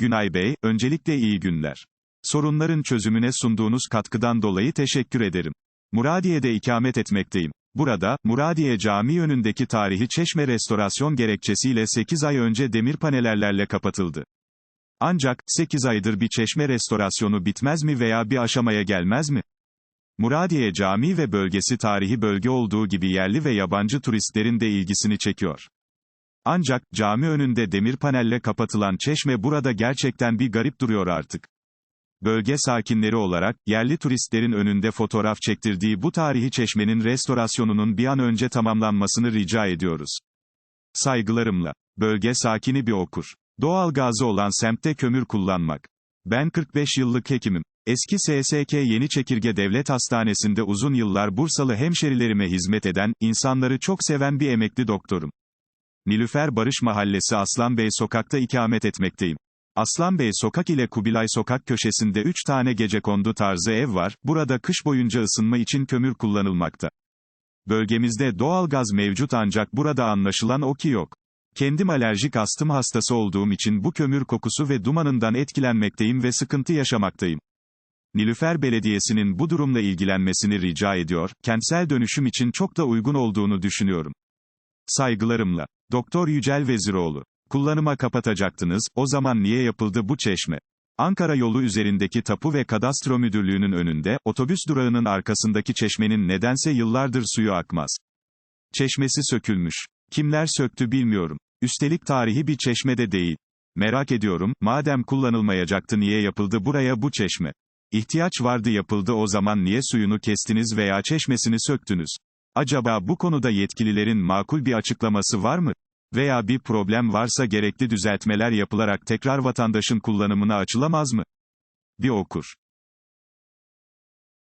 Günay Bey, öncelikle iyi günler. Sorunların çözümüne sunduğunuz katkıdan dolayı teşekkür ederim. Muradiye'de ikamet etmekteyim. Burada, Muradiye Camii önündeki tarihi çeşme restorasyon gerekçesiyle 8 ay önce demir panelerle kapatıldı. Ancak, 8 aydır bir çeşme restorasyonu bitmez mi veya bir aşamaya gelmez mi? Muradiye Camii ve bölgesi tarihi bölge olduğu gibi yerli ve yabancı turistlerin de ilgisini çekiyor. Ancak, cami önünde demir panelle kapatılan çeşme burada gerçekten bir garip duruyor artık. Bölge sakinleri olarak, yerli turistlerin önünde fotoğraf çektirdiği bu tarihi çeşmenin restorasyonunun bir an önce tamamlanmasını rica ediyoruz. Saygılarımla. Bölge sakini bir okur. Doğal gazı olan semtte kömür kullanmak. Ben 45 yıllık hekimim. Eski SSK Yeni Çekirge Devlet Hastanesi'nde uzun yıllar Bursalı hemşerilerime hizmet eden, insanları çok seven bir emekli doktorum. Nilüfer Barış Mahallesi Aslan Bey Sokak'ta ikamet etmekteyim. Aslan Bey Sokak ile Kubilay Sokak köşesinde 3 tane gecekondu tarzı ev var, burada kış boyunca ısınma için kömür kullanılmakta. Bölgemizde doğal gaz mevcut ancak burada anlaşılan o ki yok. Kendim alerjik astım hastası olduğum için bu kömür kokusu ve dumanından etkilenmekteyim ve sıkıntı yaşamaktayım. Nilüfer Belediyesi'nin bu durumla ilgilenmesini rica ediyor, kentsel dönüşüm için çok da uygun olduğunu düşünüyorum. Saygılarımla. Doktor Yücel Veziroğlu. Kullanıma kapatacaktınız, o zaman niye yapıldı bu çeşme? Ankara yolu üzerindeki Tapu ve Kadastro Müdürlüğü'nün önünde, otobüs durağının arkasındaki çeşmenin nedense yıllardır suyu akmaz. Çeşmesi sökülmüş. Kimler söktü bilmiyorum. Üstelik tarihi bir çeşme de değil. Merak ediyorum, madem kullanılmayacaktı niye yapıldı buraya bu çeşme? İhtiyaç vardı yapıldı o zaman niye suyunu kestiniz veya çeşmesini söktünüz? Acaba bu konuda yetkililerin makul bir açıklaması var mı? Veya bir problem varsa gerekli düzeltmeler yapılarak tekrar vatandaşın kullanımına açılamaz mı? Bir okur.